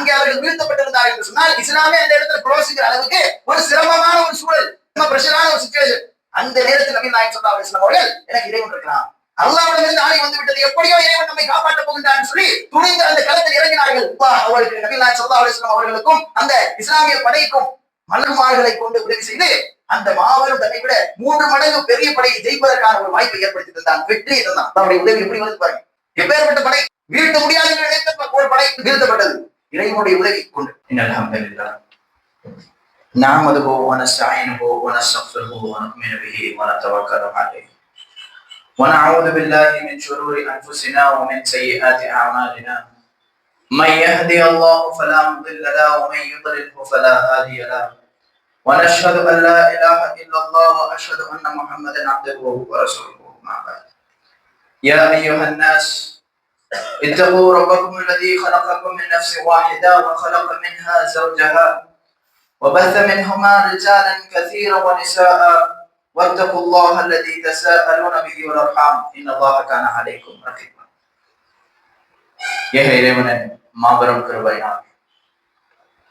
அங்கே அவர்கள் வீழ்த்தப்பட்டிருந்தார்கள் என்று சொன்னால் இஸ்லாமே அந்த இடத்துல குளோசிக்கிற அளவுக்கு ஒரு சிரமமான ஒரு சூழல் ரொம்ப பிரஷரான ஒரு சுச்சுவேஷன் அந்த நேரத்தில் நபி நாயகம் சொல்லா அலிஸ்லாம் அவர்கள் எனக்கு இறைவன் இருக்கிறான். அல்லாவிடமிருந்து ஆணை வந்து விட்டது எப்படியோ இறைவன் நம்மை காப்பாற்ற போகின்றான் சொல்லி துணிந்து அந்த களத்தில் இறங்கினார்கள். அவர்களுக்கு நபி நாயகம் சொல்லா அலிஸ்லாம் அவர்களுக்கும் அந்த இஸ்லாமிய படைக்கும் மலர்மார்களை கொண்டு உதவி செய்து அந்த மாபெரும் தன்னை விட மூன்று மடங்கு பெரிய படையை ஜெயிப்பதற்கான ஒரு வாய்ப்பை ஏற்படுத்தி தந்தான். வெற்றி தந்தான். அவருடைய உதவி எப்படி வந்து பாருங்க. எப்பேற்பட்ட படை வீழ்த்த முடியாது என்று நினைத்த ஒரு படை வீழ்த்தப்பட்டது. இறைவனுடைய உதவி கொண்டு إن الحمد لله نعمده ونستعينه ونستغفره ونؤمن به ونتوكل عليه ونعوذ بالله من شرور أنفسنا ومن سيئات أعمالنا من يهدي الله فلا مضل له ومن يضلله فلا هادي له ونشهد أن لا إله إلا الله وأشهد أن محمدا عبده ورسوله ما بعد يا أيها الناس اتقوا ربكم الذي خلقكم من نفس واحدة وخلق منها زوجها وبث منهما رجالا كثيرا ونساء واتقوا الله الذي تساءلون به والأرحام إن الله كان عليكم رقيبا ஏக இறைவனின் மாபெரும் கிருபையினால்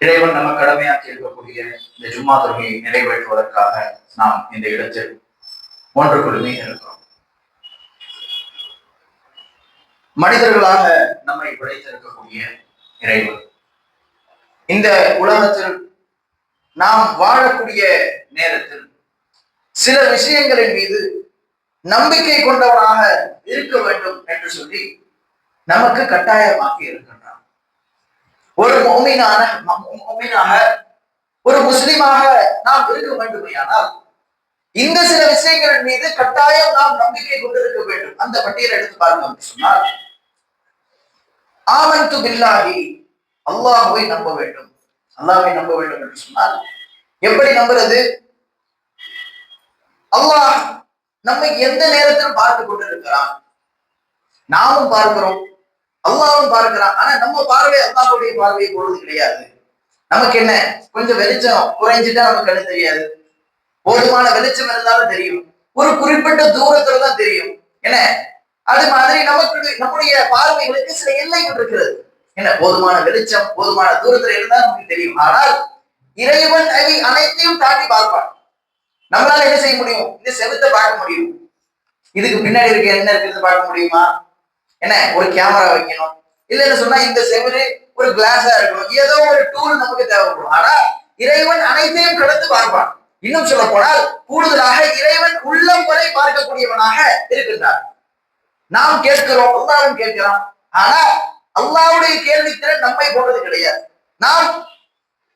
இறைவன் நம்ம கடமையாக்கி இருக்கக்கூடிய இந்த ஜும்மா தொகையை நிறைவேற்றுவதற்காக நாம் இந்த இடத்தில் ஒன்று குழுமி இருக்கிறோம் மனிதர்களாக நம்மை படைத்திருக்கக்கூடிய இறைவன். இந்த உலகத்தில் நாம் வாழக்கூடிய நேரத்தில் சில விஷயங்களின் மீது நம்பிக்கை கொண்டவனாக இருக்க வேண்டும் என்று சொல்லி நமக்கு கட்டாயமாக்கி இருக்கின்றான். ஒரு மோமீனான மோமீனாக ஒரு முஸ்லிமாக நாம் இருக்க வேண்டுமையானால் இந்த சில விஷயங்களின் மீது கட்டாயம் நாம் நம்பிக்கை கொண்டிருக்க வேண்டும். அந்த பட்டியலை எடுத்து பாருங்க என்று சொன்னால் ஆமந்து பில்லாகி அல்லாஹுவை நம்ப வேண்டும். அல்லாஹ்வை நம்ப வேண்டும் என்று சொன்னால் எப்படி நம்புறது? அல்லாஹ் நம்மை எந்த நேரத்திலும் பார்த்து கொண்டிருக்கிறான். நாமும் பார்க்கிறோம் அல்லாவும் பார்க்கிறான். ஆனா நம்ம பார்வை அல்லாஹுடைய பார்வையை பொழுது கிடையாது. நமக்கு என்ன? கொஞ்சம் வெளிச்சம் குறைஞ்சிட்டா நமக்கு கண்ணு தெரியாது. போதுமான வெளிச்சம் இருந்தாலும் தெரியும். ஒரு குறிப்பிட்ட தூரத்துல தான் தெரியும். என்ன? அது மாதிரி நமக்கு நம்முடைய பார்வைகளுக்கு சில எல்லைகள் இருக்கிறது. என்ன? போதுமான வெளிச்சம் போதுமான தூரத்துல இருந்தா நமக்கு தெரியும். ஆனால் இறைவன் அவை அனைத்தையும் தாண்டி பார்ப்பான். நம்மளால என்ன செய்ய முடியும்? இந்த செவத்தை பார்க்க முடியும். இதுக்கு பின்னாடி இருக்க என்ன இருக்கிறது பார்க்க முடியுமா? என்ன? ஒரு கேமரா வைக்கணும். இல்லைன்னு சொன்னா இந்த செவரு ஒரு கிளாஸா இருக்கணும். ஏதோ ஒரு டூல் நமக்கு தேவைப்படும். ஆனா இறைவன் அனைத்தையும் கடந்து பார்ப்பான். இன்னும் சொல்ல போனால் கூடுதலாக இறைவன் உள்ளம் வரை பார்க்கக்கூடியவனாக இருக்கின்றார் நாம் கேட்கிறோம் எல்லாரும் கேட்கிறோம் ஆனா அல்லாவுடைய கேள்வி திறன் நம்மை போன்றது கிடையாது. நாம்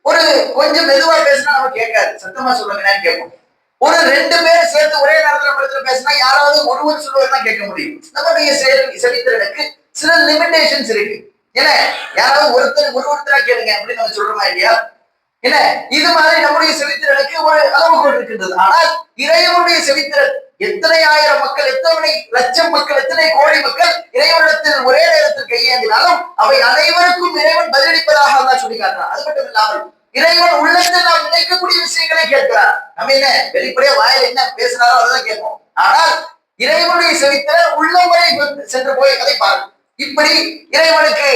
ஒரு கொஞ்சம் மெதுவா பேசினா நம்ம கேட்காது. சத்தமா சொல்லுங்கன்னு கேட்போம். ஒரு ரெண்டு பேர் சேர்ந்து ஒரே நேரத்துல படத்துல பேசினா யாராவது ஒருவர் சொல்லுவதுதான் கேட்க முடியும். நம்முடைய செயல் செவித்திறனுக்கு சில லிமிடேஷன்ஸ் இருக்கு. என்ன? யாராவது ஒருத்தர் ஒரு ஒருத்தரா கேளுங்க அப்படின்னு நம்ம சொல்றோமா இல்லையா? என்ன? இது மாதிரி நம்முடைய செவித்திறனுக்கு ஒரு அளவுகோல் இருக்கின்றது. ஆனால் இறைவனுடைய செவித்திறன் எத்தனை ஆயிரம் மக்கள் எத்தனை லட்சம் மக்கள் எத்தனை கோடி மக்கள் இறைவனத்தில் ஒரே நேரத்தில் கையேந்தினாலும் அவை அனைவருக்கும் இறைவன் பதிலளிப்பதாக அல்லா சொல்லி காட்டுறான். அது மட்டும் இல்லாமல் இறைவன் உள்ளத்தில் நாம் நினைக்கக்கூடிய விஷயங்களை கேட்கிறார். நம்ம என்ன வெளிப்படையா வாயில என்ன பேசினாரோ அதான் கேட்போம். ஆனால் இறைவனுடைய செவித்திறன் உள்ளம் வரை சென்று போய் அதை பாருங்கள் இப்படி இறைவனுக்கு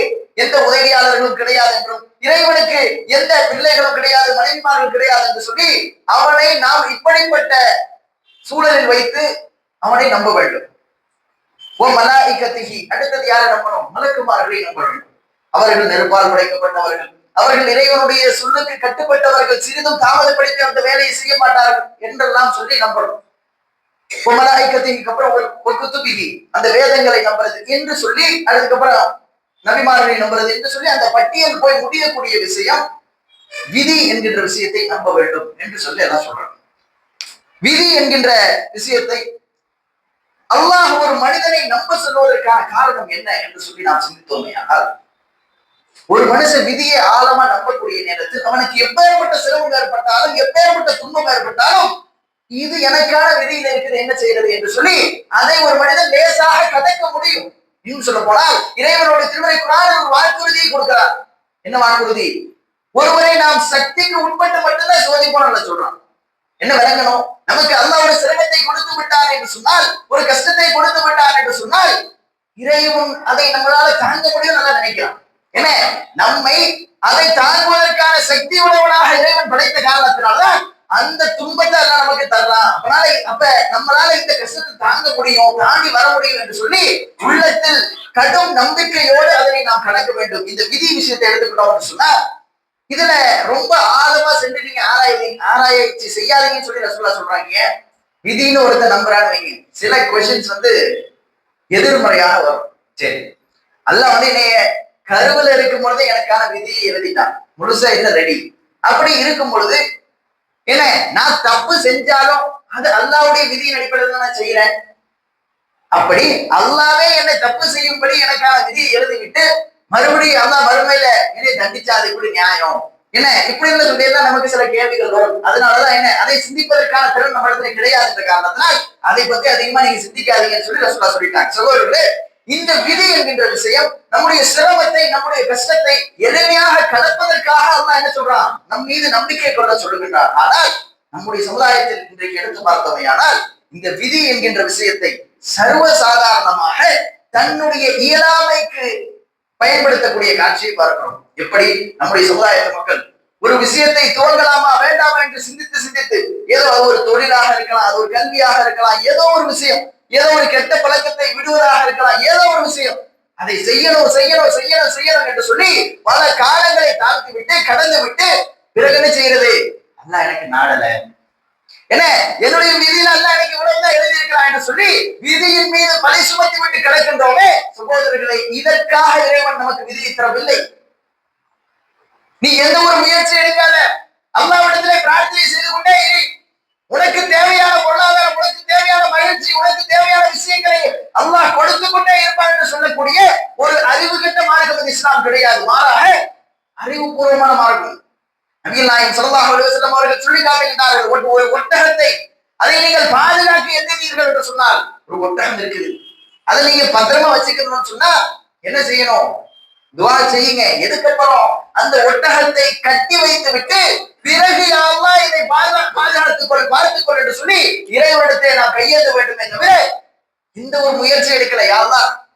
எந்த உதவியாளர்களும் கிடையாது என்றும் இறைவனுக்கு எந்த பிள்ளைகளும் கிடையாது மனைவிமார்கள் கிடையாது என்று சொல்லி அவனை நாம் இப்படிப்பட்ட சூழலில் வைத்து அவனை நம்ப வேண்டும். ஓ மலாய்கத்திகி அடுத்தது யாரை நம்பணும்? மலக்குமார்களை நம்ப வேண்டும். அவர்கள் நெருப்பால் உடைக்கப்பட்டவர்கள். அவர்கள் இறைவனுடைய சொல்லுக்கு கட்டுப்பட்டவர்கள். சிறிதும் தாமதப்படுத்தி அந்த வேலையை செய்ய மாட்டார்கள் என்றெல்லாம் சொல்லி நம்பணும். மலாய்கத்திக்கு அப்புறம் ஒரு குத்துபிகி அந்த வேதங்களை நம்புறது என்று சொல்லி அதுக்கப்புறம் நபிமார்களை நம்புறது என்று சொல்லி அந்த பட்டியல் போய் முடியக்கூடிய விஷயம் விதி என்கின்ற விஷயத்தை நம்ப வேண்டும் என்று சொல்லி எல்லாம் சொல்றாங்க. விதி என்கின்ற விஷயத்தை அல்லாஹ் ஒரு மனிதனை நம்ப சொல்வதற்கான காரணம் என்ன என்று சொல்லி நாம் சிந்தித்தோமே ஆனால் ஒரு மனுஷன் விதியை ஆழமா நம்பக்கூடிய நேரத்தில் அவனுக்கு எப்பேற்பட்ட சிரமம் ஏற்பட்டாலும் எப்பேற்பட்ட துன்பம் ஏற்பட்டாலும் இது எனக்கான விதியில இருக்குது என்ன செய்யறது என்று சொல்லி அதை ஒரு மனிதன் லேசாக கதைக்க முடியும். இன்னும் சொல்ல போனால் இறைவனுடைய திருமலை குரான் ஒரு வாக்குறுதியை கொடுக்கிறார். என்ன வாக்குறுதி? ஒருவரை நாம் சக்திக்கு உட்பட்டு மட்டும்தான் சோதிப்போம் சொல்றான். என்ன விளங்கணும்? நமக்கு அல்லாஹ் ஒரு சிரமத்தை கொடுத்து விட்டான் என்று சொன்னால் ஒரு கஷ்டத்தை கொடுத்து விட்டான் என்று சொன்னால் இறைவன் அதை நம்மளால தாங்க முடியும் நல்லா நினைக்கிறான். என்ன நம்மை அதை தாங்குவதற்கான சக்தி உள்ளவனாக இறைவன் படைத்த காரணத்தினால்தான் அந்த துன்பத்தை எல்லாம் நமக்கு தரலாம் அப்பனால அப்ப நம்மளால இந்த கஷ்டத்தை தாங்க முடியும் தாண்டி வர முடியும் என்று சொல்லி உள்ளத்தில் கடும் நம்பிக்கையோடு அதனை நாம் கடக்க வேண்டும். இந்த விதி விஷயத்தை எடுத்துக்கிட்டோம் சொன்னா இதுல ரொம்ப ஆழமா சென்று நீங்க ஆராய்வீங்க ஆராய்ச்சி செய்யாதீங்கன்னு சொல்லி ரசூலா சொல்றாங்க. விதின்னு ஒருத்த நம்புறான்னு வைங்க. சில கொஸ்டின்ஸ் வந்து எதிர்மறையாக வரும். சரி. அல்ல வந்து என்னைய கருவில் இருக்கும் பொழுது எனக்கான விதியை எழுதிட்டான். முழுசா என்ன ரெடி அப்படி இருக்கும் பொழுது என்ன நான் தப்பு செஞ்சாலும் அது அல்லாவுடைய விதியின் அடிப்படையில் தான் நான் செய்யறேன் அப்படி அல்லாவே என்னை தப்பு செய்யும்படி எனக்கான விதியை எழுதிவிட்டு மறுபடியும் அதான் மறுமையில என்னை தண்டிச்சா அது இப்படி நியாயம்? என்ன? இப்படி இருந்த சொல்லியெல்லாம் நமக்கு சில கேள்விகள் வரும். அதனாலதான் என்ன? அதை சிந்திப்பதற்கான திறன் நம்ம இடத்துல கிடையாது என்ற காரணத்தினால் அதை பத்தி அதிகமா நீங்க சிந்திக்காதீங்கன்னு சொல்லி ரசூலா சொல்லிட்டாங்க. சகோதரர்களே இந்த விதி என்கின்ற விஷயம் நம்முடைய சிரமத்தை நம்முடைய கஷ்டத்தை எளிமையாக கடப்பதற்காக அதான் என்ன சொல்றான்? நம் மீது நம்பிக்கை கொள்ள சொல்லுகின்றார். ஆனால் நம்முடைய சமுதாயத்தில் இன்றைக்கு எடுத்து பார்த்தவையானால் இந்த விதி என்கின்ற விஷயத்தை சர்வ சாதாரணமாக தன்னுடைய இயலாமைக்கு பயன்படுத்தக்கூடிய காட்சியை பார்க்கிறோம். எப்படி? நம்முடைய சமுதாயத்து மக்கள். ஒரு விஷயத்தை துவங்கலாமா வேண்டாமா என்று சிந்தித்து சிந்தித்து ஏதோ அது ஒரு தொழிலாக இருக்கலாம் அது ஒரு கல்வியாக இருக்கலாம் ஏதோ ஒரு விஷயம் ஏதோ ஒரு கெட்ட பழக்கத்தை விடுவதாக இருக்கலாம் ஏதோ ஒரு விஷயம். அதை செய்யணும் செய்யணும் செய்யணும் செய்யணும் என்று சொல்லி பல காலங்களை தாழ்த்தி விட்டு கடந்து விட்டு பிறகு என்ன செய்யறது அல்லாஹ் எனக்கு நாடலை. என்ன? என்னுடைய விதியில் அல்ல எனக்கு இவ்வளவுதான் எழுதியிருக்கிறான் என்று சொல்லி விதியின் மீது பழி சுமத்தி விட்டு கிடக்கின்றோமே சகோதரர்களை இதற்காக இறைவன் நமக்கு விதியை தரவில்லை. நீ எந்த ஒரு முயற்சி எடுக்காத. அல்லாவிடத்திலே பிரார்த்தனை செய்து கொண்டே இரு. உனக்கு தேவையான பொருளாதாரம் உனக்கு தேவையான மகிழ்ச்சி உனக்கு தேவையான விஷயங்களை அல்லாஹ் கொடுத்து கொண்டே இருப்பான் என்று சொல்லக்கூடிய ஒரு அறிவு கட்ட மார்க்கம் இஸ்லாம் கிடையாது. மாறாக அறிவுபூர்வமான மார்க்கம். நபிகள் நாயகம் சொல்லலாம் அலைஹி அவர்கள் சொல்லி காட்டுகின்றார்கள் ஒரு ஒட்டகத்தை அதை நீங்கள் பாதுகாக்க எண்ணுவீர்கள் என்று சொன்னால் ஒரு ஒட்டகம் இருக்குது. அதை நீங்க பத்திரமா வச்சுக்கணும்னு சொன்னா என்ன செய்யணும்? துவா செய்யுங்க. எதுக்கப்புறம்? அந்த ஒட்டகத்தை கட்டி வைத்து விட்டு பிறகு அல்லாஹ் இதை பாதுகா பாதுகாத்துக் கொள் பார்த்துக் கொள் என்று சொல்லி இறைவனத்தை நான் கையேந்த வேண்டும் என்று இந்த ஒரு முயற்சி எடுக்கல. யாரெல்லாம்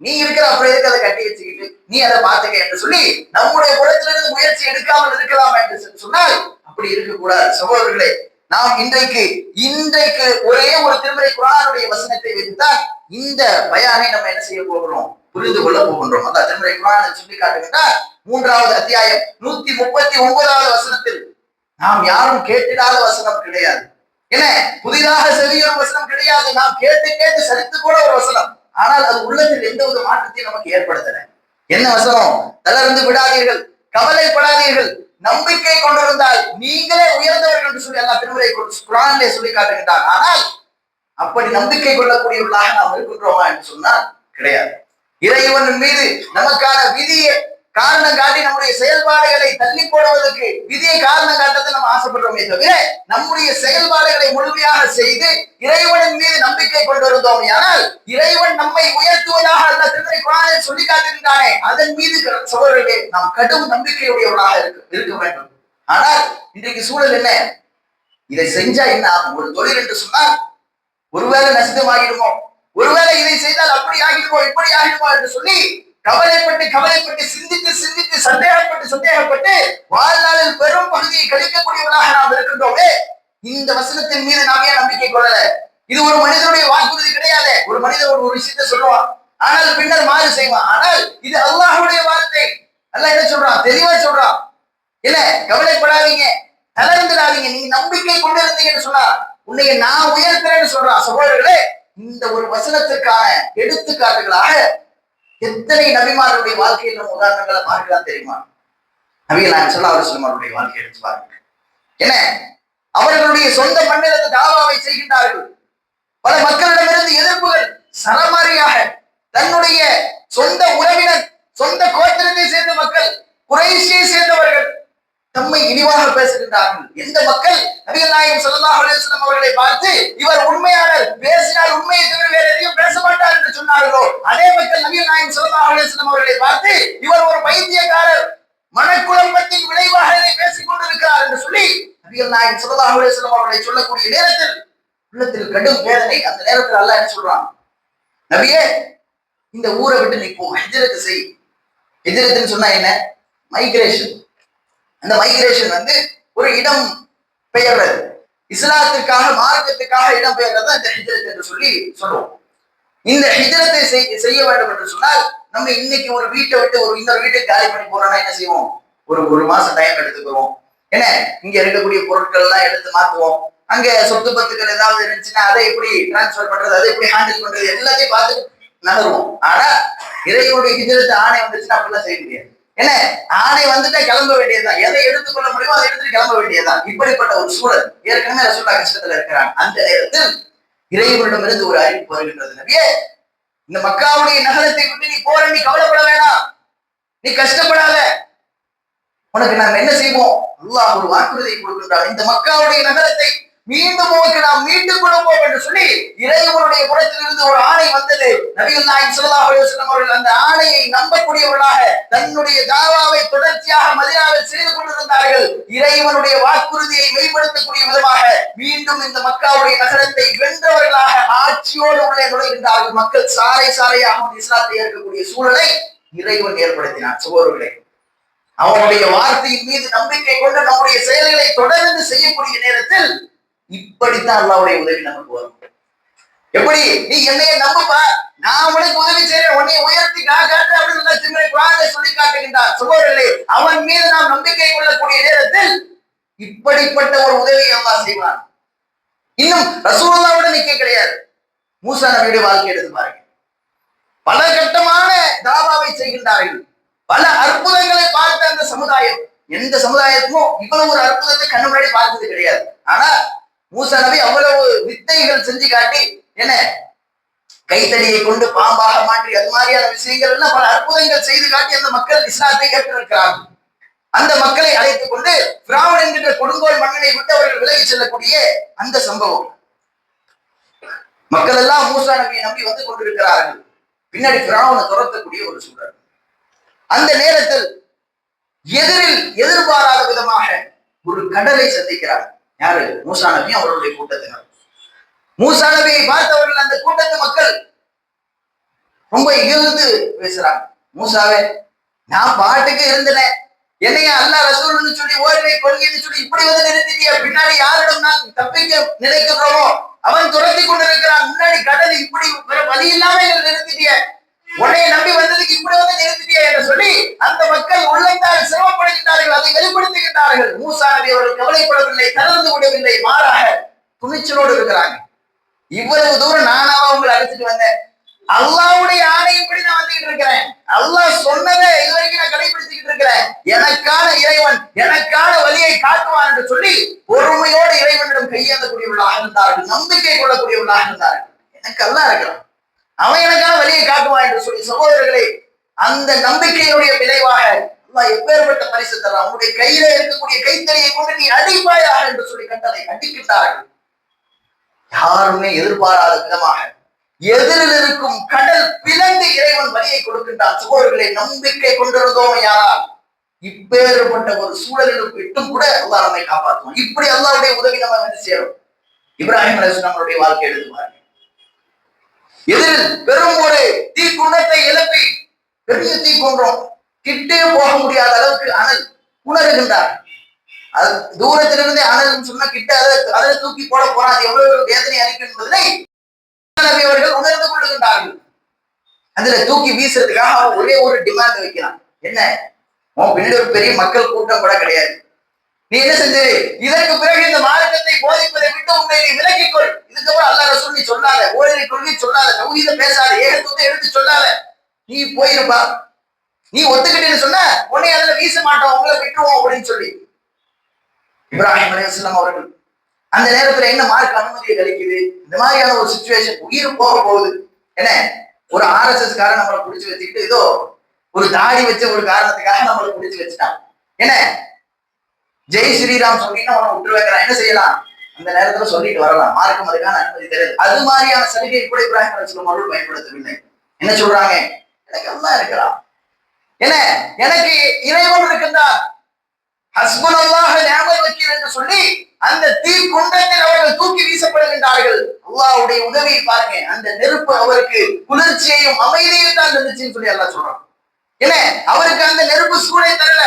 நீ இருக்கிற அப்படி இருக்கிறத கட்டி வச்சுக்கிட்டு நீ அதை பார்த்துக்க என்று சொல்லி நம்முடைய புறத்திலிருந்து முயற்சி எடுக்காமல் இருக்கலாம் என்று சொன்னால் அப்படி இருக்கக்கூடாது. சகோதரர்களே நாம் இன்றைக்கு இன்றைக்கு ஒரே ஒரு திருமறை குரானுடைய வசனத்தை வைத்துதான் இந்த பயானை நம்ம என்ன செய்ய போகிறோம்? புரிந்து கொள்ள போகின்றோம். அந்த திருமறை குரானை சொல்லி காட்டுகின்றார். மூன்றாவது அத்தியாயம் நூத்தி முப்பத்தி ஒன்பதாவது வசனத்தில். நாம் யாரும் கேட்டிடாத வசனம் கிடையாது. என்ன? புதிதாக செவியொரு வசனம் கிடையாது. நாம் கேட்டு கேட்டு சரித்து கூட ஒரு வசனம். ஆனால் அது உள்ளத்தில் எந்த ஒரு மாற்றத்தையும் நமக்கு ஏற்படுத்தல. என்ன வசனம்? தளர்ந்து விடாதீர்கள் கவலைப்படாதீர்கள் நம்பிக்கை கொண்டிருந்தால் நீங்களே உயர்ந்தவர்கள் என்று சொல்லி எல்லா திருமுறை குரானிலே சொல்லி காட்டுகின்றார் ஆனால் அப்படி நம்பிக்கை கொள்ளக்கூடியவர்களாக நாம் இருக்கின்றோமா என்று சொன்னால் கிடையாது. இறைவன் மீது நமக்கான விதியை காரணம் காட்டி நம்முடைய செயல்பாடுகளை தள்ளி போடுவதற்கு விதியை காரணம் காட்டத்தை நம்ம ஆசைப்படுறோமே தவிர நம்முடைய செயல்பாடுகளை முழுமையாக செய்து இறைவனின் மீது நம்பிக்கை கொண்டு வந்தோம். ஆனால் இறைவன் நம்மை உயர்த்துவதாக அந்த திருமறை குரானில் சொல்லி காட்டிருந்தானே அதன் மீது சோழர்களே நாம் கடும் நம்பிக்கையுடையவர்களாக இருக்க இருக்க வேண்டும். ஆனால் இன்றைக்கு சூழல் என்ன? இதை செஞ்சா என்ன ஆகும்? ஒரு தொழில் என்று சொன்னால் ஒருவேளை நசிதமாகிடுமோ ஒருவேளை இதை செய்தால் அப்படி ஆகிடுமோ இப்படி ஆகிடுமோ என்று சொல்லி கவலைப்பட்டு கவலைப்பட்டு சிந்தித்து சிந்தித்து சந்தேகப்பட்டு சந்தேகப்பட்டு வாழ்நாளில் பெரும் பகுதியை கழிக்கக்கூடியவர்களாக நாம் இருக்கின்றோமே இந்த வசனத்தின் மீது நாம் ஏன் நம்பிக்கை கொள்ளல? இது ஒரு மனிதனுடைய வாக்குறுதி கிடையாது. ஒரு மனிதன் ஒரு விஷயத்தை சொல்லுவான். ஆனால் பின்னர் மாறு செய்வான். ஆனால் இது அல்லாஹுடைய வார்த்தை. அல்ல என்ன சொல்றான்? தெளிவா சொல்றான். இல்ல கவலைப்படாதீங்க. தளர்ந்துடாதீங்க. நீங்க நம்பிக்கை கொண்டு இருந்தீங்கன்னு சொன்னா உன்னைய நான் உயர்த்துறேன்னு சொல்றான். சகோதரர்களே இந்த ஒரு வசனத்திற்கான எடுத்துக்காட்டுகளாக எத்தனை நபிமாருடைய வாழ்க்கையில் நம்ம உதாரணங்களை பார்க்கலாம் தெரியுமா? நபிகள் நான் சொல்ல அவர் அவருடைய வாழ்க்கையை எடுத்து பாருங்க. என்ன? அவர்களுடைய சொந்த மண்ணிலிருந்து தாவாவை செய்கின்றார்கள். பல மக்களிடமிருந்து எதிர்ப்புகள் சரமாரியாக தன்னுடைய சொந்த உறவினர் சொந்த கோத்திரத்தை சேர்ந்த மக்கள் குறைசியை சேர்ந்தவர்கள் தம்மை இழிவாக பேசுகின்றார்கள். எந்த மக்கள் நபிகள் நாயகம் ஸல்லல்லாஹு அலைஹி அவர்களை பார்த்து இவர் உண்மையாளர் பேசினால் உண்மையை தவிர வேற எதையும் பேச மாட்டார் என்று சொன்னார்களோ அதே மக்கள் நபிகள் நாயகம் ஸல்லல்லாஹு அலைஹி அவர்களை பார்த்து இவர் ஒரு பைத்தியக்காரர் மனக்குழப்பத்தின் விளைவாக இதை பேசிக் கொண்டிருக்கிறார் என்று சொல்லி நபிகள் நாயகம் ஸல்லல்லாஹு அலைஹி அவர்களை சொல்லக்கூடிய நேரத்தில் உள்ளத்தில் கடும் வேதனை அந்த நேரத்தில் அல்ல என்ன சொல்றான்? நபியே இந்த ஊரை விட்டு நிற்போம் ஹெஜரத்து செய். ஹெஜரத்துன்னு சொன்னா என்ன? மைக்ரேஷன் அந்த மைக்ரேஷன் வந்து ஒரு இடம் பெயர்றது. இஸ்லாத்திற்காக மார்க்கத்துக்காக இடம் பெயர்றது இந்த ஹிஜரத் என்று சொல்லி சொல்லுவோம். இந்த ஹிஜரத்தை செய்ய வேண்டும் என்று சொன்னால் நம்ம இன்னைக்கு ஒரு வீட்டை விட்டு ஒரு இன்னொரு வீட்டை காலி பண்ணி போறோம்னா என்ன செய்வோம்? ஒரு ஒரு மாசம் டைம் எடுத்துக்கிறோம் என்ன? இங்க இருக்கக்கூடிய பொருட்கள் எல்லாம் எடுத்து மாத்துவோம். அங்க சொத்து பத்துக்கள் ஏதாவது இருந்துச்சுன்னா அதை எப்படி டிரான்ஸ்பர் பண்றது அதை எப்படி ஹேண்டில் பண்றது எல்லாத்தையும் பார்த்து நகருவோம். ஆனா இறைவனுடைய ஹிஜரத்து ஆணை வந்துச்சுன்னா அப்படிலாம் செய்ய முடியாது. என்ன? ஆணை வந்துட்டா கிளம்ப வேண்டியதுதான். எதை எடுத்துக்கொள்ள முடியுமோ அதை எடுத்துட்டு கிளம்ப வேண்டியதுதான். இப்படிப்பட்ட ஒரு சூழல் ஏற்கனவே ரசூல்லா கஷ்டத்துல இருக்கிறாங்க. அந்த நேரத்தில் இறைவனிடமிருந்து ஒரு அறிவிப்பு வருகின்றது. நபியே இந்த மக்காவுடைய நகரத்தை விட்டு நீ போற நீ கவலைப்பட வேணாம். நீ கஷ்டப்படாத. உனக்கு நாம் என்ன செய்வோம்? அல்லாஹ் ஒரு வாக்குறுதியை கொடுக்கின்றார் இந்த மக்காவுடைய நகரத்தை மீண்டும் உனக்கு நாம் மீண்டும் கொடுப்போம் என்று சொல்லி இறைவனுடைய புறத்திலிருந்து ஒரு ஆணை வந்தது. நபிகள் நாயகம் சுல்லாஹ் அலைஹி அவர்கள் அந்த ஆணையை நம்பக்கூடியவர்களாக தன்னுடைய தாவாவை தொடர்ச்சியாக மதினாவில் செய்து கொண்டிருந்தார்கள். இறைவனுடைய வாக்குறுதியை வெளிப்படுத்தக்கூடிய விதமாக மீண்டும் இந்த மக்காவுடைய நகரத்தை வென்றவர்களாக ஆட்சியோடு உள்ளே நுழைகின்றார்கள் மக்கள். சாலை சாலையாக இஸ்லாத்தை ஏற்கக்கூடிய சூழலை இறைவன் ஏற்படுத்தினார் சகோதரர்களே அவனுடைய வார்த்தையின் மீது நம்பிக்கை கொண்டு நம்முடைய செயல்களை தொடர்ந்து செய்யக்கூடிய நேரத்தில் இப்படித்தான் அல்லாவுடைய உதவி நமக்கு வரும். எப்படி? நீ என்னைய நம்புப்பா. நான் உனக்கு உதவி செய்றேன். உன்னை உயர்த்தி நான் அப்படின்னு குரானை சொல்லி காட்டுகின்றார். சகோதரர்களே அவன் மீது நாம் நம்பிக்கை கொள்ளக்கூடிய நேரத்தில் இப்படிப்பட்ட ஒரு உதவியை அல்லாஹ் செய்வான். இன்னும் ரசூலுல்லாவோட நிக்க கிடையாது மூசா நபியுடைய வாழ்க்கை எடுத்து பாருங்க. பல கட்டமான தாவாவை செய்கின்றார்கள். பல அற்புதங்களை பார்த்த அந்த சமுதாயம். எந்த சமுதாயத்துக்கும் இவ்வளவு ஒரு அற்புதத்தை கண்ணு முன்னாடி பார்த்தது கிடையாது. ஆனா மூசா நபி அவ்வளவு வித்தைகள் செஞ்சு காட்டி என்ன? கைத்தடியை கொண்டு பாம்பாக மாற்றி அது மாதிரியான விஷயங்கள் எல்லாம் பல அற்புதங்கள் செய்து காட்டி அந்த மக்கள் இஸ்லாத்தை ஏற்றிருக்கிறார்கள். அந்த மக்களை அழைத்துக் கொண்டு பிராமணன் என்கின்ற கொடுங்கோல் மன்னனை விட்டு அவர்கள் விலகி செல்லக்கூடிய அந்த சம்பவம். மக்கள் எல்லாம் மூசா நபியை நம்பி வந்து கொண்டிருக்கிறார்கள். பின்னாடி பிராவனை துரத்தக்கூடிய ஒரு சூழல். அந்த நேரத்தில் எதிரில் எதிர்பாராத விதமாக ஒரு கடலை சந்திக்கிறார் யாரு? மூசா நபி அவருடைய கூட்டத்தினர். மூசா நபியை பார்த்தவர்கள் அந்த கூட்டத்து மக்கள் ரொம்ப இகழ்ந்து பேசுறாங்க. மூசாவே நான் பாட்டுக்கு இருந்தனேன் என்னைய அல்லா ரசூல்னு சொல்லி ஓய்வை கொள்கைன்னு சொல்லி இப்படி வந்து நிறுத்திட்டியா? பின்னாடி யாரிடம் நான் தப்பிக்க நினைக்கிறோமோ அவன் துரத்தி கொண்டிருக்கிறான். முன்னாடி கடல் இப்படி வேற வழி இல்லாம நிறுத்திட்டிய. உன்னைய நம்பி வந்ததுக்கு இப்படி வந்து நிறுத்திட்டிய என்று சொல்லி அந்த மக்கள் உள்ளத்தால் சிரமப்படுகின்றார்கள் அதை வெளிப்படுத்துகின்றார்கள். மூசா நபி அவர்கள் கவலைப்படவில்லை தளர்ந்து விடவில்லை மாறாக துணிச்சலோடு இருக்கிறாங்க. இவ்வளவு தூரம் நானாவா உங்களை அழைச்சிட்டு வந்தேன். அல்லாவுடைய ஆணையின்படி நான் வந்துகிட்டு இருக்கிறேன். அல்லாஹ் சொன்னதை இதுவரைக்கும் நான் கடைபிடிச்சுக்கிட்டு இருக்கிறேன். எனக்கான இறைவன் எனக்கான வழியை காட்டுவான் என்று சொல்லி பொறுமையோடு இறைவனிடம் கையாளக்கூடியவர்களாக இருந்தார்கள் நம்பிக்கை கொள்ளக்கூடியவர்களாக இருந்தார்கள். எனக்கு அல்லா இருக்கிறான். அவன் எனக்கான வழியை காட்டுவான் என்று சொல்லி சகோதரர்களே அந்த நம்பிக்கையுடைய விளைவாக அல்லாஹ் எப்பேற்பட்ட பரிசு தரலாம் உன்னுடைய கையில இருக்கக்கூடிய கைத்தறியை கொண்டு நீ அடிப்பாயாக என்று சொல்லி கட்டளை அடிக்கின்றார்கள் யாருமே எதிர்பாராத விதமாக எதிரில் இருக்கும் கடல் பிளந்து இறைவன் வழியை கொடுக்கின்றான். சகோதரர்களை நம்பிக்கை கொண்டிருந்தோம் யாரால் இப்பேற்பட்ட ஒரு சூழலுக்கு இட்டும் கூட அல்லாஹ் நம்மை காப்பாற்றுவோம் இப்படி அல்லாருடைய உதவி நம்ம வந்து சேரும். இப்ராஹிம் அலைஹிஸ்ஸலாம் நம்மளுடைய வாழ்க்கை எழுதுவார்கள். இதில் பெரும் ஒரு தீக்குண்டத்தை எழுப்பி பெரிய தீக்குன்றம். கிட்டே போக முடியாத அளவுக்கு அனல் உணர்கின்றார் அது தூரத்திலிருந்தே அனல் சொன்னா கிட்ட அதை அதை தூக்கி போட போறாது. அது எவ்வளவு வேதனை அளிக்கும் என்பதை அவர்கள் உணர்ந்து கொள்கின்றார்கள். அதுல தூக்கி வீசுறதுக்காக அவன் ஒரே ஒரு டிமாண்ட் வைக்கிறான். என்ன? உன் பின்னாடி ஒரு பெரிய மக்கள் கூட்டம் கூட கிடையாது. நீ என்ன செஞ்சு? இதற்கு பிறகு இந்த மார்க்கத்தை போதிப்பதை விட்டு உன்னை நீ விலக்கிக் கொள். இதுக்கப்புறம் அல்லாத சொல்லி சொல்லாத ஓரிரை கொள்கை சொல்லாத தௌஹீத பேசாத ஏகத்துவத்தை எடுத்து சொல்லாத. நீ போயிருப்பா. நீ ஒத்துக்கிட்டேன்னு சொன்ன உன்னை அதுல வீச மாட்டோம் உங்களை விட்டுருவோம் அப்படின்னு சொல்லி. இப்ராஹிம் அலையாம் அவர்கள் அந்த நேரத்துல என்ன மார்க் அனுமதியை கிடைக்குது இந்த மாதிரியான ஒரு சுச்சுவேஷன் உயிர் போக போகுது. என்ன? ஒரு ஆர்எஸ்எஸ் காரன் நம்மளை பிடிச்சு வச்சுக்கிட்டு ஏதோ ஒரு தாடி வச்ச ஒரு காரணத்துக்காக நம்மளை பிடிச்சு வச்சுட்டான். என்ன? ஜெய் ஸ்ரீராம் சொன்னீங்கன்னா உன விட்டு வைக்கிறான் என்ன செய்யலாம்? அந்த நேரத்துல சொல்லிட்டு வரலாம். மார்க்கம் அதுக்கான அனுமதி தெரியாது அது மாதிரியான சலுகை கூட இப்ராஹிம் அலிஸ்லாம் அவர்கள் பயன்படுத்தவில்லை. என்ன சொல்றாங்க? எனக்கு எல்லாம் இருக்கலாம் என்ன? எனக்கு இறைவன் இருக்கின்றார் ஹஸ்பன் அல்லாஹ் நியாமல் என்று சொல்லி அந்த தீ குண்டத்தில் அவர்கள் தூக்கி வீசப்படுகின்றார்கள். அல்லாஹ்வுடைய உதவியை பாருங்க. அந்த நெருப்பு அவருக்கு குளிர்ச்சியையும் அமைதியையும் தான் இருந்துச்சுன்னு சொல்லி எல்லாம் சொல்றான். என்ன? அவருக்கு அந்த நெருப்பு சூடை தரல.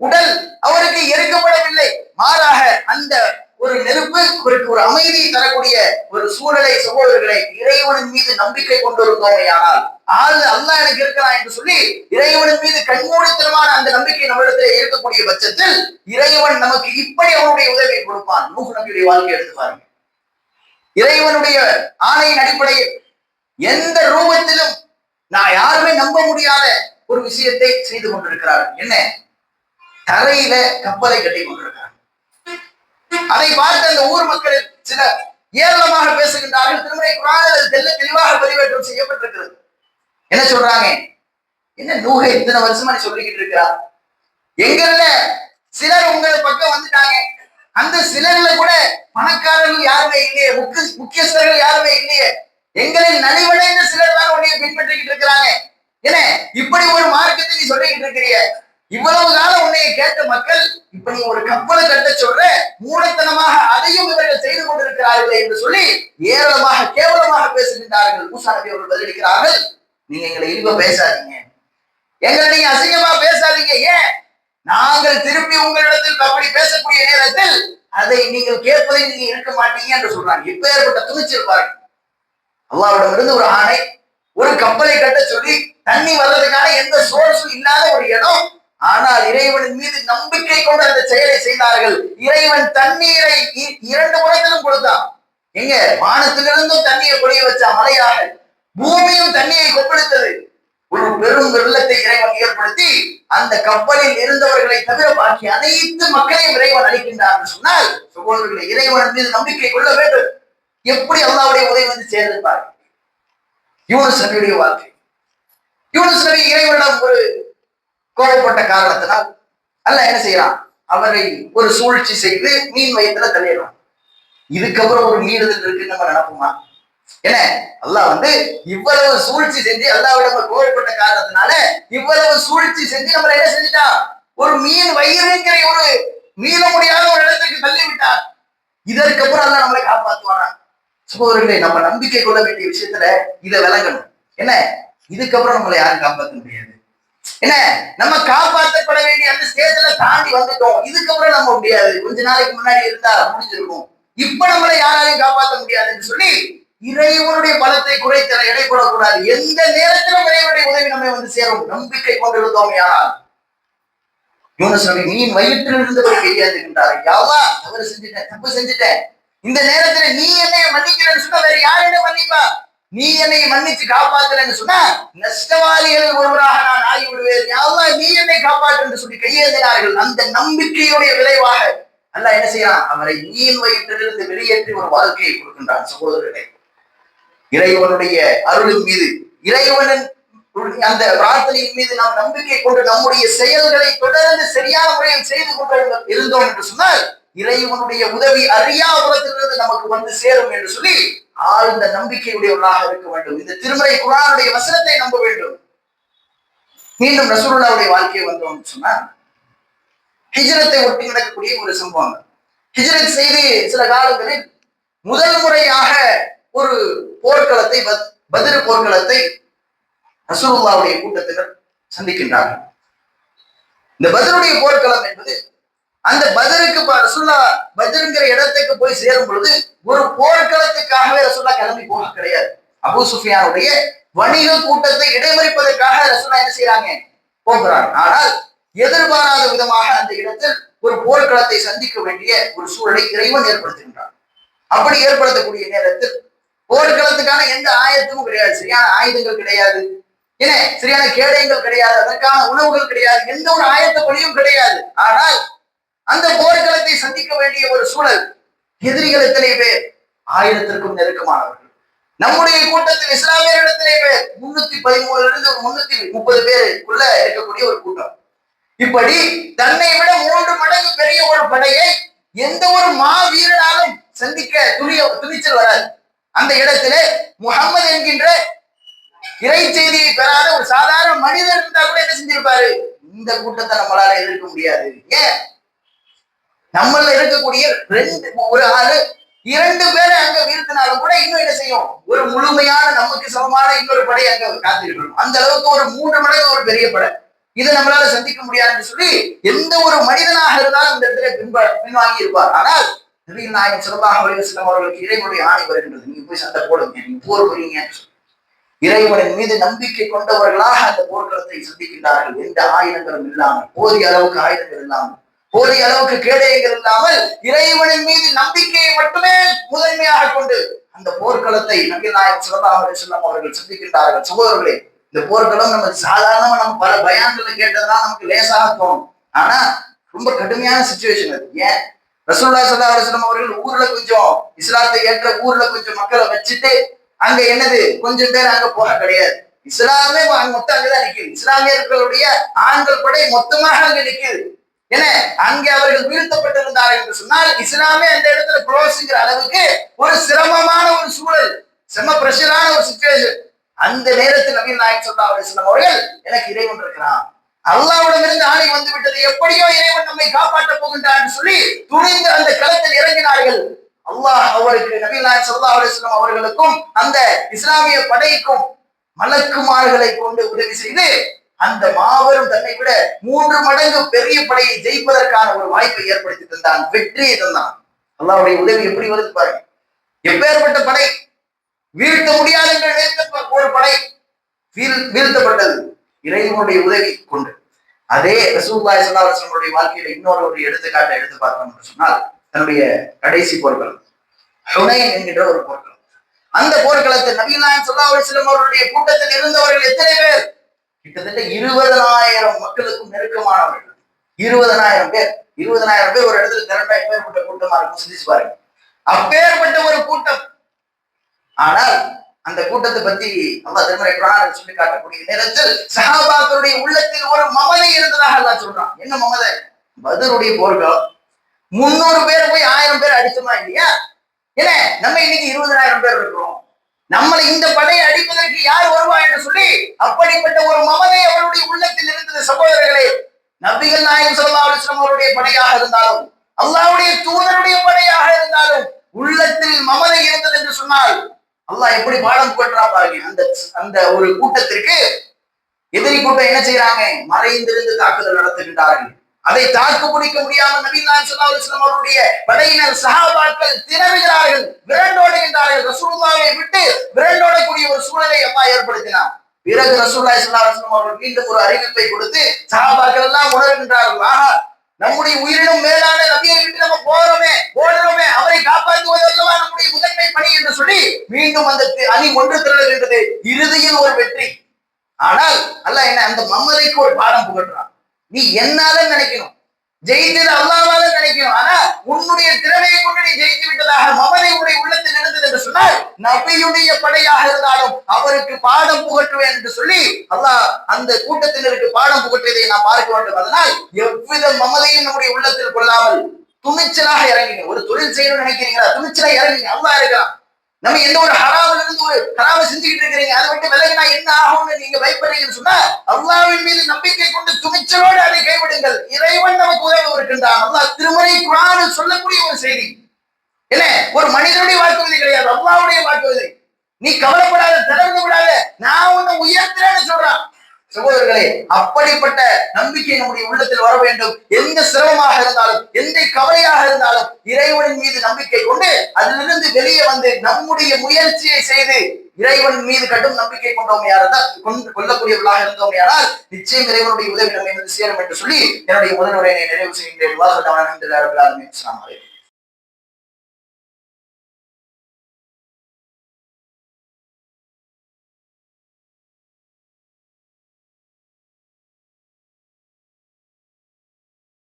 உடல் அவருக்கு எரிக்கப்படவில்லை. மாறாக அந்த ஒரு நெருப்பு அவருக்கு ஒரு அமைதியை தரக்கூடிய ஒரு சூழலை சகோதரர்களை இறைவனின் மீது நம்பிக்கை கொண்டிருந்தோமே ஆனால் ஆள் அல்ல எனக்கு இருக்கிறான் என்று சொல்லி இறைவனின் மீது கண்மூடித்தனமான அந்த நம்பிக்கை நம்மிடத்தில் இருக்கக்கூடிய பட்சத்தில் இறைவன் நமக்கு இப்படி அவனுடைய உதவியை கொடுப்பான். நூகு நபியுடைய வாழ்க்கை எடுத்து பாருங்க. இறைவனுடைய ஆணையின் அடிப்படையில் எந்த ரூபத்திலும் நான் யாருமே நம்ப முடியாத ஒரு விஷயத்தை செய்து கொண்டிருக்கிறார் என்ன? தரையில கப்பலை கட்டி கொண்டிருக்காங்க அதை பார்த்து அந்த ஊர் மக்கள் சிலர் ஏராளமாக பேசுகின்றார்கள். திருமலை குரானில் தெல்ல தெளிவாக பதிவேற்றம் செய்யப்பட்டிருக்கிறது. என்ன சொல்றாங்க? என்ன நூக இத்தனை வருஷமா நீ சொல்லிக்கிட்டு இருக்கிறா? எங்கல்ல சிலர் உங்கள் பக்கம் வந்துட்டாங்க. அந்த சிலர்ல கூட பணக்காரர்கள் யாருமே இல்லையே. முக்கிய முக்கியஸ்தர்கள் யாருமே இல்லையே. எங்களில் நலிவடைந்த சிலர் தான் உன்னை பின்பற்றிக்கிட்டு இருக்கிறாங்க. என்ன? இப்படி ஒரு மார்க்கத்தை நீ சொல்லிக்கிட்டு இருக்கிறீங்க இவ்வளவு காலம் உன்னைய கேட்ட மக்கள் இப்ப நீ ஒரு கப்பலை கட்ட சொல்ற மூடத்தனமாக அதையும் இவர்கள் செய்து கொண்டிருக்கிறார்கள் என்று சொல்லி ஏராளமாக கேவலமாக பேசுகின்றார்கள். மூசா நபி அவர்கள் பதிலளிக்கிறார்கள். நீங்க எங்களை இழிவா பேசாதீங்க. எங்களை நீங்க அசிங்கமா பேசாதீங்க. ஏன்? நாங்கள் திருப்பி உங்களிடத்தில் அப்படி பேசக்கூடிய நேரத்தில் அதை நீங்கள் கேட்பதை நீங்க இருக்க மாட்டீங்க என்று சொல்றாங்க. இப்ப ஏற்பட்ட துணிச்சல் பாருங்க. அல்லாவிடம் இருந்து ஒரு ஆணை ஒரு கப்பலை கட்ட சொல்லி தண்ணி வர்றதுக்கான எந்த சோர்ஸும் இல்லாத ஒரு இடம் ஆனால் இறைவனின் மீது நம்பிக்கை கொண்டு அந்த செயலை செய்தார்கள். இறைவன் தண்ணீரை இ- இரண்டு முறைகளும் கொடுத்தான். எங்க? வானத்திலிருந்தும் தண்ணியை பொழிய வச்சா மலையாக பூமியும் தண்ணியை கொப்பளித்தது. ஒரு பெரும் வெள்ளத்தை இறைவன் ஏற்படுத்தி அந்த கப்பலில் இருந்தவர்களை தவிர பாக்கி அனைத்து மக்களையும் இறைவன் அளிக்கின்றார் சொன்னால் சகோதரர்களை இறைவன் மீது நம்பிக்கை கொள்ள வேண்டும். எப்படி அல்லாவுடைய உதவி வந்து சேர்ந்திருப்பார்? யூனுஸ் நபியுடைய வாழ்க்கை. யூனுஸ் நபி இறைவனிடம் ஒரு கோபப்பட்ட காரணத்தினால் அல்ல என்ன செய்யறான் அவரை ஒரு சூழ்ச்சி செய்து மீன் வயிற்றுல தள்ளிடுறான் இதுக்கப்புறம் ஒரு மீறுதல் இருக்குன்னு நம்ம நினைப்போமா? என்ன? அல்லாஹ் வந்து இவ்வளவு சூழ்ச்சி செஞ்சு அல்லாவிடம் கோபப்பட்ட காரணத்தினால இவ்வளவு சூழ்ச்சி செஞ்சு நம்மள என்ன செஞ்சுட்டான் ஒரு மீன் வயிறுங்கிற ஒரு மீள முடியாத ஒரு இடத்துக்கு தள்ளி விட்டார் இதற்கப்புறம் அல்ல நம்மளை காப்பாத்துவானா? சகோதரர்களே நம்ம நம்பிக்கை கொள்ள வேண்டிய விஷயத்துல இதை விளங்கணும். என்ன? இதுக்கப்புறம் நம்மளை யாரும் காப்பாற்ற முடியாது. என்ன? நம்ம காப்பாற்றப்பட வேண்டிய அந்த ஸ்டேஜ்ல தாண்டி வந்துட்டோம். இதுக்கப்புறம் நம்ம முடியாது. கொஞ்ச நாளைக்கு முன்னாடி இருந்தா முடிஞ்சிருக்கும் இப்ப நம்மளை யாராலையும் காப்பாற்ற முடியாதுன்னு சொல்லி இறைவனுடைய பலத்தை குறைத்த எடைப்படக்கூடாது எந்த நேரத்திலும் இறைவனுடைய உதவி நம்மை வந்து சேரும். நம்பிக்கை கொண்டிருந்தோம் யாரால் யூனஸ் நீ மீன் வயிற்றில் இருந்தவர் கையாதுகின்றார் யாவா தவறு செஞ்சுட்டேன் தப்பு செஞ்சுட்டேன். இந்த நேரத்துல நீ என்னை மன்னிக்கிறேன்னு சொன்னா வேற யார் என்ன மன்னிப்பா? நீ என்னை மன்னிச்சு காப்பாத்துறேன்னு சொன்னா நஷ்டவாளிகளில் ஒருவராக நான் ஆகிவிடுவேன். யாவா நீ என்னை காப்பாற்று என்று சொல்லி கையேந்தினார்கள். அந்த நம்பிக்கையுடைய விளைவாக அல்ல என்ன செய்யலாம் அவரை நீயின் வயிற்றிலிருந்து வெளியேற்றி ஒரு வாழ்க்கையை கொடுக்கின்றான் சகோதரர்களே. இறைவனுடைய அருளின் மீது இறைவனின் அந்த பிரார்த்தனையின் மீது நாம் நம்பிக்கை கொண்டு நம்முடைய செயல்களை தொடர்ந்து சரியான முறையில் செய்து கொண்டு இருந்தோம் என்று சொன்னால் இறைவனுடைய உதவி அறியாபுரத்திலிருந்து நமக்கு வந்து சேரும் என்று சொல்லி ஆழ்ந்த நம்பிக்கையுடையவர்களாக இருக்க வேண்டும். இந்த திருமறை குரானுடைய வசனத்தை நம்ப வேண்டும். மீண்டும் ரசூலுல்லாவுடைய வாழ்க்கையை வந்தோம் சொன்னா ஹிஜரத்தை ஒட்டி நடக்கக்கூடிய ஒரு சம்பவம். ஹிஜரத் செய்து சில காலங்களில் முதல் முறையாக ஒரு போர்க்களத்தை பத்- போர்க்களத்தை ரசூலுல்லாவுடைய கூட்டத்தினர் சந்திக்கின்றார்கள். இந்த பதிலுடைய போர்க்களம் என்பது அந்த பதருக்கு ரசுல்லா பத்ருங்கிற இடத்துக்கு போய் சேரும் பொழுது ஒரு போர்க்களத்துக்காகவே ரசுல்லா கிளம்பி போக கிடையாது. அபு சுஃபியானுடைய வணிக கூட்டத்தை இடைமறிப்பதற்காக ரசுல்லா என்ன செய்யறாங்க போகிறாங்க ஆனால் எதிர்பாராத விதமாக அந்த இடத்தில் ஒரு போர்க்களத்தை சந்திக்க வேண்டிய ஒரு சூழலை இறைவன் ஏற்படுத்துகின்றான். அப்படி ஏற்படுத்தக்கூடிய நேரத்தில் போர்க்களத்துக்கான எந்த ஆயத்தமும் கிடையாது. சரியான ஆயுதங்கள் கிடையாது. ஏன்னா சரியான கேடயங்கள் கிடையாது. அதற்கான உணவுகள் கிடையாது. எந்த ஒரு ஆயத்த பணியும் கிடையாது. ஆனால் அந்த போர்க்களத்தை சந்திக்க வேண்டிய ஒரு சூழல் எதிரிகள் எத்தனை பேர். ஆயிரத்திற்கும் நெருக்கமானவர்கள். நம்முடைய கூட்டத்தில் இஸ்லாமியர்களிடத்திலே பேர். முன்னூத்தி பதிமூணுல இருந்து முன்னூத்தி முப்பது பேருக்குள்ள இருக்கக்கூடிய ஒரு கூட்டம். இப்படி தன்னை விட மூன்று மடங்கு பெரிய ஒரு படையை எந்த ஒரு மா வீரனாலும் சந்திக்க துணிய துணிச்சல் வராது. அந்த இடத்திலே முகமது என்கின்ற இறை செய்தியை பெறாத ஒரு சாதாரண மனிதர் இருந்தா கூட என்ன செஞ்சிருப்பாரு? இந்த கூட்டத்தை நம்மளால எதிர்க்க முடியாது. ஏன்? நம்மள இருக்கக்கூடிய ரெண்டு ஒரு ஆளு இரண்டு பேரை அங்க வீழ்த்தினாலும் கூட இன்னும் என்ன செய்யும்? ஒரு முழுமையான நமக்கு சமமான இன்னொரு படை அங்க காத்திருக்கணும். அந்த அளவுக்கு ஒரு மூன்று மடங்கு ஒரு பெரிய படை. இதை நம்மளால சந்திக்க முடியாதுன்னு சொல்லி எந்த ஒரு மனிதனாக இருந்தாலும் இந்த இடத்துல பின்ப பின்வாங்கி இருப்பார் ஆனால் நபிகள் நாயகம் சிறப்பாக அலைஹி வஸல்லம் அவர்களுக்கு இறைவனுடைய ஆணை வருகின்றது. நீங்க போய் சண்டை போடுங்க நீங்க போர் புரியுங்க இறைவனின் மீது நம்பிக்கை கொண்டவர்களாக அந்த போர்க்களத்தை சந்திக்கின்றார்கள். எந்த ஆயுதங்களும் இல்லாமல் போதிய அளவுக்கு ஆயுதங்கள் இல்லாமல். போதிய அளவுக்கு கேடயங்கள் இல்லாமல் இறைவனின் மீது நம்பிக்கையை மட்டுமே முதன்மையாக கொண்டு அந்த போர்க்களத்தை நபிகள் நாயகம் ஸல்லல்லாஹு அலைஹி அவர்கள் சிந்திக்கின்றார்கள். சகோதரர்களே இந்த போர்க்களம் நம்ம சாதாரணமா நம்ம பல பயான்களை கேட்டதுதான் நமக்கு லேசாக தோணும். ஆனா ரொம்ப கடுமையான சுச்சுவேஷன் அது. ஏன்? ரசூல்லா சல்லா அலுவலம் அவர்கள் ஊர்ல கொஞ்சம் இஸ்லாத்தை ஏற்ற ஊர்ல கொஞ்சம் மக்களை வச்சுட்டு அங்க என்னது? கொஞ்சம் பேர் அங்க போக கிடையாது. இஸ்லாமே அங்க மொத்தம் அங்கதான் நிக்குது. இஸ்லாமியர்களுடைய ஆண்கள் படை மொத்தமாக அங்க நிக்குது. என்ன? அங்கே அவர்கள் வீழ்த்தப்பட்டிருந்தார்கள் என்று சொன்னால் இஸ்லாமே அந்த இடத்துல குளோஸ்ங்கிற அளவுக்கு ஒரு சிரமமான ஒரு சூழல் செம பிரஷரான ஒரு சுச்சுவேஷன் அந்த நேரத்தில் நபீல் நாயக் சொல்லா அலிஸ்லாம் அவர்கள் எனக்கு இறைவன் இருக்கிறான். அல்லாவிடம் இருந்து ஆணை வந்து விட்டது எப்படியோ இறைவன் நம்மை காப்பாற்ற போகின்றான் என்று சொல்லி துணிந்து அந்த களத்தில் இறங்கினார்கள். அல்லாஹ் அவருக்கு நபீல் நாயக் சொல்லா அலிஸ்லாம் அவர்களுக்கும் அந்த இஸ்லாமிய படைக்கும் மலக்குமார்களை கொண்டு உதவி செய்து அந்த மாபெரும் தன்னை விட மூன்று மடங்கு பெரிய படையை ஜெயிப்பதற்கான ஒரு வாய்ப்பை ஏற்படுத்தி தந்தான். வெற்றியை தந்தான். அல்லாவுடைய உதவி எப்படி வருது பாருங்க. எப்பேற்பட்ட படை? வீழ்த்த முடியாது என்று ஒரு படை வீழ்த்தப்பட்டது. இறைவனுடைய உதவி கொண்டு. அதே ரசூல்லாய் சல்லாஹனுடைய வாழ்க்கையில இன்னொரு ஒரு எடுத்துக்காட்டை எடுத்து பார்த்தோம் என்று சொன்னால் தன்னுடைய கடைசி போர்க்களம். ஹுனைன் என்கின்ற ஒரு போர்க்களம். அந்த போர்க்களத்தில் நபிநாயன் சொல்லா அவருடைய கூட்டத்தில் இருந்தவர்கள் எத்தனை பேர்? கிட்டத்தட்ட இருபதனாயிரம் மக்களுக்கும் நெருக்கமானவர்கள். இருபதனாயிரம் பேர். இருபதனாயிரம் பேர் ஒரு இடத்துல திரண்டா எப்பேற்பட்ட கூட்டமா இருக்கும்? சிந்திச்சு பாருங்க. அப்பேற்பட்ட ஒரு கூட்டம். ஆனால் அந்த கூட்டத்தை பத்தி அல்லா திருமறை குரான் சொல்லி காட்டக்கூடிய நேரத்தில் சஹாபாக்களுடைய உள்ளத்தில் ஒரு மமதை இருந்ததாக அல்லா சொல்றான். என்ன மமதை? பதருடைய போர்கள். முன்னூறு பேர் போய் ஆயிரம் பேர் அடிச்சோமா இல்லையா? என்ன? நம்ம இன்னைக்கு இருபதாயிரம் பேர் இருக்கிறோம். நம்மளை இந்த படையை அடிப்பதற்கு யார் வருவா என்று சொல்லி அப்படிப்பட்ட ஒரு மமதை அவருடைய உள்ளத்தில் இருந்தது சகோதரர்களே. நபிகள் நாயகம் சல்லா அலுவலம் அவருடைய படையாக இருந்தாலும் அல்லாவுடைய தூதருடைய படையாக இருந்தாலும் உள்ளத்தில் மமதை இருந்தது என்று சொன்னால் அல்லாஹ் எப்படி பாடம் போட்டுறா பாருங்க. அந்த அந்த ஒரு கூட்டத்திற்கு எதிரி கூட்டம் என்ன செய்யறாங்க மறைந்திருந்து தாக்குதல் நடத்துகின்றார்கள். அதை தாக்கு பிடிக்க முடியாமல் நபீன் ஸல்லல்லாஹு அலைஹி வஸல்லம் அவருடைய படையினர் சகாபாக்கள் திணறுகிறார்கள் விரண்டோடுகின்றார்கள் ரசூல்லாவை விட்டு விரண்டோடக்கூடிய ஒரு சூழலை அம்மா ஏற்படுத்தினார். பிறகு ரசூலுல்லாஹி ஸல்லல்லாஹு அவர்கள் மீண்டும் ஒரு அறிவிப்பை கொடுத்து சகாபாக்கள் எல்லாம் உணர்கின்றார்கள். ஆஹா நம்முடைய உயிரினும் மேலான நபியை விட்டு நம்ம போறோமே ஓடுறோமே அவரை காப்பாற்றுவது அல்லவா நம்முடைய முதன்மை பணி என்று சொல்லி மீண்டும் அந்த அணி ஒன்று திரளுகின்றது இறுதியில் ஒரு வெற்றி. ஆனால் அல்ல என்ன அந்த மம்மதைக்கு ஒரு பாடம் புகட்டுறான். நீ என்னால நினைக்கணும். ஜெயித்தது அல்லாவால நினைக்கணும். ஆனா உன்னுடைய திறமையை கொண்டு நீ ஜெயித்து விட்டதாக மமதை உடைய உள்ளத்தில் இருந்தது என்று சொன்னால் நபியுடைய படையாக இருந்தாலும் அவருக்கு பாடம் புகட்டுவேன் என்று சொல்லி அல்லாஹ் அந்த கூட்டத்தினருக்கு பாடம் புகட்டியதை நாம் பார்க்க வேண்டும். அதனால் எவ்வித மமதையும் நம்முடைய உள்ளத்தில் கொள்ளாமல் துணிச்சலாக இறங்குங்க. ஒரு தொழில் செய்யணும்னு நினைக்கிறீங்களா? துணிச்சலா இறங்குங்க. அல்லாஹ் இருக்கலாம் நம்ம எந்த ஒரு ஹராமில் இருந்து ஒரு ஹராம செஞ்சுக்கிட்டு இருக்கிறீங்க? அதை விட்டு விலகினா என்ன ஆகும்னு நீங்க பயப்படுறீங்கன்னு சொன்னா அல்லாவின் மீது நம்பிக்கை கொண்டு துணிச்சலோடு அதை கைவிடுங்கள். இறைவன் நமக்கு உதவி இருக்கின்றான். அல்லா திருமறை குரானில் சொல்லக்கூடிய ஒரு செய்தி. என்ன? ஒரு மனிதனுடைய வாக்குறுதி கிடையாது. அல்லாவுடைய வாக்குறுதி நீ கவலைப்படாத திறந்து விடாத. நான் உன்னை உயர்த்துறேன்னு சொல்றான். சகோதரர்களே அப்படிப்பட்ட நம்பிக்கை நம்முடைய உள்ளத்தில் வர வேண்டும். எந்த சிரமமாக இருந்தாலும் எந்த கவலையாக இருந்தாலும் இறைவனின் மீது நம்பிக்கை கொண்டு அதிலிருந்து வெளியே வந்து நம்முடைய முயற்சியை செய்து இறைவன் மீது கடும் நம்பிக்கை கொண்டோம் யாரால் கொல்லக்கூடியவர்களாக கொள்ளக்கூடியவர்களாக இருந்தோம் நிச்சயம் இறைவனுடைய உதவி நம்ம வந்து சேரும் என்று சொல்லி என்னுடைய முதல் உரையை நிறைவு செய்கின்றேன். வாசல் இஸ்லாம்